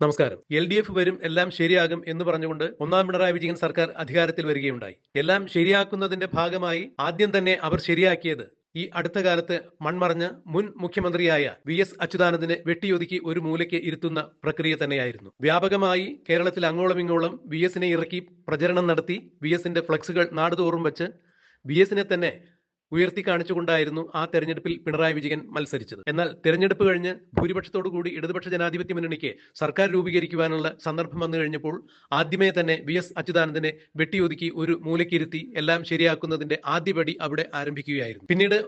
നമസ്കാരം. L D F വരും എല്ലാം ശരിയാകും എന്ന് പറഞ്ഞുകൊണ്ട് ഒന്നാം പിണറായി വിജയൻ സർക്കാർ അധികാരത്തിൽ വരികയുണ്ടായി. എല്ലാം ശരിയാക്കുന്നതിന്റെ ഭാഗമായി ആദ്യം തന്നെ അവർ ശരിയാക്കിയത് ഈ അടുത്ത കാലത്ത് മൺമറഞ്ഞ് മുൻ മുഖ്യമന്ത്രിയായ വി എസ് അച്യുതാനന്ദനെ വെട്ടിയൊതുക്കി ഒരു മൂലയ്ക്ക് ഇരുത്തുന്ന പ്രക്രിയ തന്നെയായിരുന്നു. വ്യാപകമായി കേരളത്തിൽ അങ്ങോളം ഇങ്ങോളം വി എസിനെ ഇറക്കി പ്രചരണം നടത്തി വി എസിന്റെ ഫ്ലക്സുകൾ നാടുതോറും വെച്ച് വി എസിനെ തന്നെ ഉയർത്തി കാണിച്ചുകൊണ്ടായിരുന്നു ആ തെരഞ്ഞെടുപ്പിൽ പിണറായി വിജയൻ മത്സരിച്ചത്. എന്നാൽ തെരഞ്ഞെടുപ്പ് കഴിഞ്ഞ് ഭൂരിപക്ഷത്തോടു കൂടി ഇടതുപക്ഷ ജനാധിപത്യ മുന്നണിക്ക് സർക്കാർ രൂപീകരിക്കുവാനുള്ള സന്ദർഭം വന്നു കഴിഞ്ഞപ്പോൾ ആദ്യമേ തന്നെ വി എസ് അച്യുതാനന്ദനെ വെട്ടിയൊതുക്കി ഒരു മൂലക്കിരുത്തി എല്ലാം ശരിയാക്കുന്നതിന്റെ ആദ്യപടി അവിടെ ആരംഭിക്കുകയായിരുന്നു. പിന്നീട്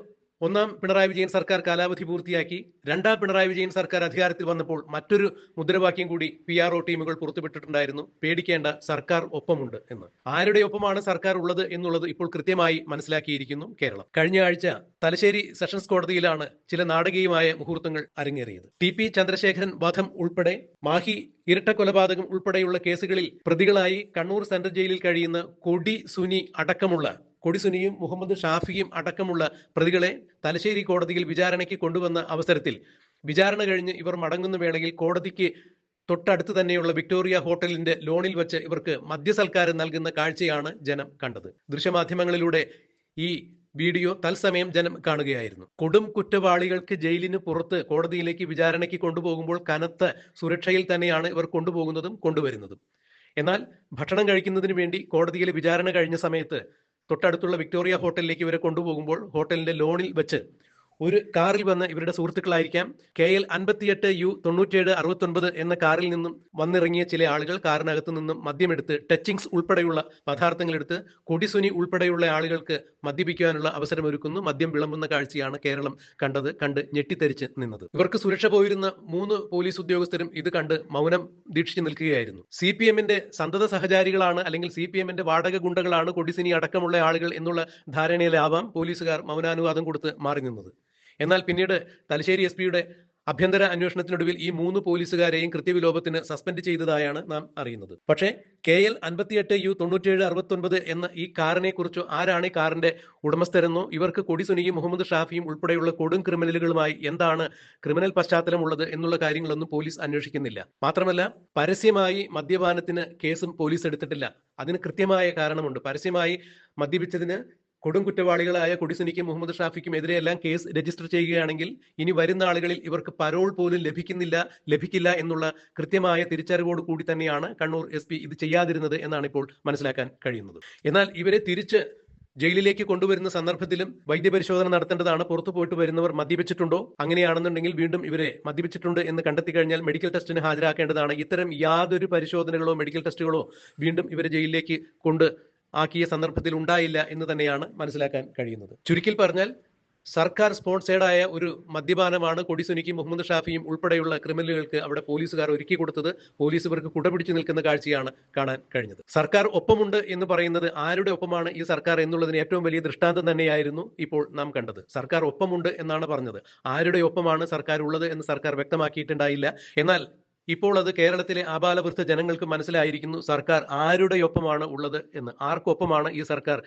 ഒന്നാം പിണറായി വിജയൻ സർക്കാർ കാലാവധി പൂർത്തിയാക്കി. രണ്ടാം പിണറായി വിജയൻ സർക്കാർ അധികാരത്തിൽ വന്നപ്പോൾ മറ്റൊരു മുദ്രാവാക്യം കൂടി പി ആർ ഒ ടീമുകൾ പുറത്തുവിട്ടിട്ടുണ്ടായിരുന്നു. പേടിക്കേണ്ട സർക്കാർ ഒപ്പമുണ്ട് എന്ന്. ആരുടെ ഒപ്പമാണ് സർക്കാർ ഉള്ളത് എന്നുള്ളത് ഇപ്പോൾ കൃത്യമായി മനസ്സിലാക്കിയിരിക്കുന്നു കേരളം. കഴിഞ്ഞ ആഴ്ച തലശ്ശേരി സെഷൻസ് കോടതിയിലാണ് ചില നാടകീയമായ മുഹൂർത്തങ്ങൾ അരങ്ങേറിയത്. ടി പി ചന്ദ്രശേഖരൻ വധം ഉൾപ്പെടെ മാഹി ഇരട്ട കൊലപാതകം ഉൾപ്പെടെയുള്ള കേസുകളിൽ പ്രതികളായി കണ്ണൂർ സെൻട്രൽ ജയിലിൽ കഴിയുന്ന കൊടി സുനി അടക്കമുള്ള കൊടിസുനിയും മുഹമ്മദ് ഷാഫിയും അടക്കമുള്ള പ്രതികളെ തലശ്ശേരി കോടതിയിൽ വിചാരണയ്ക്ക് കൊണ്ടുവന്ന അവസരത്തിൽ വിചാരണ കഴിഞ്ഞ് ഇവർ മടങ്ങുന്ന വേളയിൽ കോടതിക്ക് തൊട്ടടുത്ത് തന്നെയുള്ള വിക്ടോറിയ ഹോട്ടലിന്റെ ലോണിൽ വെച്ച് ഇവർക്ക് മദ്യസൽക്കാരം നൽകുന്ന കാഴ്ചയാണ് ജനം കണ്ടത്. ദൃശ്യമാധ്യമങ്ങളിലൂടെ ഈ വീഡിയോ തത്സമയം ജനം കാണുകയായിരുന്നു. കൊടും കുറ്റവാളികൾക്ക് ജയിലിന് പുറത്ത് കോടതിയിലേക്ക് വിചാരണയ്ക്ക് കൊണ്ടുപോകുമ്പോൾ കനത്ത സുരക്ഷയിൽ തന്നെയാണ് ഇവർ കൊണ്ടുപോകുന്നതും കൊണ്ടുവരുന്നതും. എന്നാൽ ഭക്ഷണം കഴിക്കുന്നതിന് വേണ്ടി കോടതിയിൽ വിചാരണ കഴിഞ്ഞ സമയത്ത് തൊട്ടടുത്തുള്ള വിക്ടോറിയ ഹോട്ടലിലേക്ക് ഇവരെ കൊണ്ടുപോകുമ്പോൾ ഹോട്ടലിന്റെ ലോണിൽ വെച്ച് ഒരു കാറിൽ വന്ന ഇവരുടെ സുഹൃത്തുക്കളായിരിക്കാം. കെ എൽ അൻപത്തിയെട്ട് യു തൊണ്ണൂറ്റിയേഴ് അറുപത്തൊൻപത് എന്ന കാറിൽ നിന്നും വന്നിറങ്ങിയ ചില ആളുകൾ കാറിനകത്ത് നിന്നും മദ്യമെടുത്ത് ടച്ചിങ്സ് ഉൾപ്പെടെയുള്ള പദാർത്ഥങ്ങൾ എടുത്ത് കൊടിസുനി ഉൾപ്പെടെയുള്ള ആളുകൾക്ക് മദ്യപിക്കാനുള്ള അവസരമൊരുക്കുന്നു. മദ്യം വിളമ്പുന്ന കാഴ്ചയാണ് കേരളം കണ്ടത് കണ്ട് ഞെട്ടിത്തെരിച്ച് നിന്നത്. ഇവർക്ക് സുരക്ഷ പോയിരുന്ന മൂന്ന് പോലീസ് ഉദ്യോഗസ്ഥരും ഇത് കണ്ട് മൗനം ദീക്ഷിച്ചു നിൽക്കുകയായിരുന്നു. സി പി എമ്മിന്റെ സന്തത സഹചാരികളാണ് അല്ലെങ്കിൽ സി പി എമ്മിന്റെ വാടക ഗുണ്ടകളാണ് കൊടിസിനി അടക്കമുള്ള ആളുകൾ എന്നുള്ള ധാരണയിലാവാം പോലീസുകാർ മൗനാനുവാദം കൊടുത്ത് മാറി നിന്നത്. എന്നാൽ പിന്നീട് തലശ്ശേരി എസ് പിയുടെ ആഭ്യന്തര അന്വേഷണത്തിനൊടുവിൽ ഈ മൂന്ന് പോലീസുകാരെയും കൃത്യവിലോപത്തിന് സസ്പെൻഡ് ചെയ്തതായാണ് നാം അറിയുന്നത്. പക്ഷേ കെ എൽ അൻപത്തിയെട്ട് യു തൊണ്ണൂറ്റിയേഴ് അറുപത്തൊൻപത് എന്ന ഈ കാറിനെ കുറിച്ചോ ആരാണ് ഈ കാറിന്റെ ഉടമസ്ഥരെന്നോ ഇവർക്ക് കൊടിസുനിയും മുഹമ്മദ് ഷാഫിയും ഉൾപ്പെടെയുള്ള കൊടും ക്രിമിനലുകളുമായി എന്താണ് ക്രിമിനൽ പശ്ചാത്തലമുള്ളത് എന്നുള്ള കാര്യങ്ങളൊന്നും പോലീസ് അന്വേഷിക്കുന്നില്ല. മാത്രമല്ല പരസ്യമായി മദ്യപാനത്തിന് കേസും പോലീസ് എടുത്തിട്ടില്ല. അതിന് കൃത്യമായ കാരണമുണ്ട്. പരസ്യമായി മദ്യപിച്ചതിന് കൊടും കുറ്റവാളികളായ കൊടിസുനിക്കും മുഹമ്മദ് ഷാഫിക്കും എതിരെയെല്ലാം കേസ് രജിസ്റ്റർ ചെയ്യുകയാണെങ്കിൽ ഇനി വരുന്ന ആളുകളിൽ ഇവർക്ക് പരോൾ പോലും ലഭിക്കുന്നില്ല ലഭിക്കില്ല എന്നുള്ള കൃത്യമായ തിരിച്ചറിവോട് കൂടി തന്നെയാണ് കണ്ണൂർ എസ് ഇത് ചെയ്യാതിരുന്നത് എന്നാണ് ഇപ്പോൾ മനസ്സിലാക്കാൻ കഴിയുന്നത്. എന്നാൽ ഇവരെ തിരിച്ച് ജയിലിലേക്ക് കൊണ്ടുവരുന്ന സന്ദർഭത്തിലും വൈദ്യപരിശോധന നടത്തേണ്ടതാണ്. പുറത്തു പോയിട്ട് വരുന്നവർ മദ്യപിച്ചിട്ടുണ്ടോ? അങ്ങനെയാണെന്നുണ്ടെങ്കിൽ വീണ്ടും ഇവരെ മദ്യപിച്ചിട്ടുണ്ട് എന്ന് കണ്ടെത്തി കഴിഞ്ഞാൽ മെഡിക്കൽ ടെസ്റ്റിന് ഹാജരാക്കേണ്ടതാണ്. ഇത്തരം യാതൊരു പരിശോധനകളോ മെഡിക്കൽ ടെസ്റ്റുകളോ വീണ്ടും ഇവരെ ജയിലിലേക്ക് കൊണ്ട് ആക്കിയ സന്ദർഭത്തിൽ ഉണ്ടായില്ല എന്ന് തന്നെയാണ് മനസ്സിലാക്കാൻ കഴിയുന്നത്. ചുരുക്കിൽ പറഞ്ഞാൽ സർക്കാർ സ്പോൺസേഡായ ഒരു മദ്യപാനമാണ് കൊടിസുനിക്കും മുഹമ്മദ് ഷാഫിയും ഉൾപ്പെടെയുള്ള ക്രിമിനലുകൾക്ക് അവിടെ പോലീസുകാർ ഒരുക്കി കൊടുത്തത്. പോലീസ് ഇവർക്ക് കുടപിടിച്ചു നിൽക്കുന്ന കാഴ്ചയാണ് കാണാൻ കഴിഞ്ഞത്. സർക്കാർ ഒപ്പമുണ്ട് എന്ന് പറയുന്നത് ആരുടെ ഒപ്പമാണ്? ഈ സർക്കാർ എന്നുള്ളതിന് ഏറ്റവും വലിയ ദൃഷ്ടാന്തം തന്നെയായിരുന്നു ഇപ്പോൾ നാം കണ്ടത്. സർക്കാർ ഒപ്പമുണ്ട് എന്നാണ് പറഞ്ഞത്. ആരുടെ ഒപ്പമാണ് സർക്കാർ ഉള്ളത് എന്ന് സർക്കാർ വ്യക്തമാക്കിയിട്ടുണ്ടായില്ല. എന്നാൽ ഇപ്പോൾ അത് കേരളത്തിലെ ആബാലവൃദ്ധ ജനങ്ങൾക്ക് മനസ്സിലായിരിക്കുന്നു. സർക്കാർ ആരുടെ ഒപ്പമാണ് ഉള്ളത് എന്ന്. ആർക്കൊപ്പമാണ് ഈ സർക്കാർ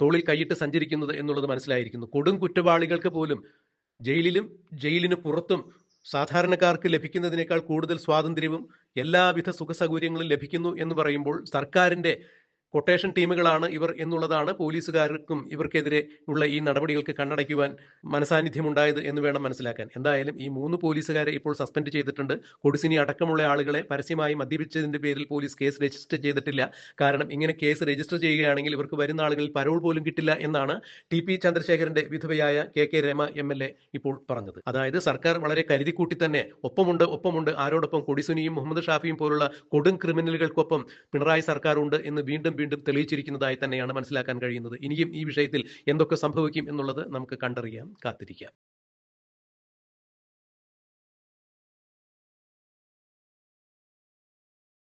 തോളിൽ കൈയിട്ട് സഞ്ചരിക്കുന്നത് എന്നുള്ളത് മനസ്സിലായിരിക്കുന്നു. കൊടും കുറ്റവാളികൾക്ക് പോലും ജയിലിലും ജയിലിന് പുറത്തും സാധാരണക്കാർക്ക് ലഭിക്കുന്നതിനേക്കാൾ കൂടുതൽ സ്വാതന്ത്ര്യവും എല്ലാവിധ സുഖ സൗകര്യങ്ങളും ലഭിക്കുന്നു എന്ന് പറയുമ്പോൾ സർക്കാരിന്റെ കൊട്ടേഷൻ ടീമുകളാണ് ഇവർ എന്നുള്ളതാണ് പോലീസുകാർക്കും ഇവർക്കെതിരെ ഉള്ള ഈ നടപടികൾക്ക് കണ്ണടയ്ക്കുവാൻ മനസാന്നിധ്യമുണ്ടായത് എന്ന് വേണം മനസ്സിലാക്കാൻ. എന്തായാലും ഈ മൂന്ന് പോലീസുകാരെ ഇപ്പോൾ സസ്പെൻഡ് ചെയ്തിട്ടുണ്ട്. കൊടിസിനി അടക്കമുള്ള ആളുകളെ പരസ്യമായി മദ്യപിച്ചതിന്റെ പേരിൽ പോലീസ് കേസ് രജിസ്റ്റർ ചെയ്തിട്ടില്ല. കാരണം ഇങ്ങനെ കേസ് രജിസ്റ്റർ ചെയ്യുകയാണെങ്കിൽ ഇവർക്ക് വരുന്ന ആളുകളിൽ പരോൾ പോലും കിട്ടില്ല എന്നാണ് ടി പി ചന്ദ്രശേഖരന്റെ വിധവയായ K K Rama M L A ഇപ്പോൾ പറഞ്ഞത്. അതായത് സർക്കാർ വളരെ കരുതിക്കൂട്ടി തന്നെ ഒപ്പമുണ്ട് ഒപ്പമുണ്ട്. ആരോടൊപ്പം കൊടിസുനിയും മുഹമ്മദ് ഷാഫിയും പോലുള്ള കൊടും ക്രിമിനലുകൾക്കൊപ്പം പിണറായി സർക്കാർ ഉണ്ട് എന്ന് വീണ്ടും വീണ്ടും തെളിയിച്ചിരിക്കുന്നതായി തന്നെയാണ് മനസ്സിലാക്കാൻ കഴിയുന്നത്. ഇനിയും ഈ വിഷയത്തിൽ എന്തൊക്കെ സംഭവിക്കും എന്നുള്ളത് നമുക്ക് കണ്ടറിയാം കാത്തിരിക്കാം.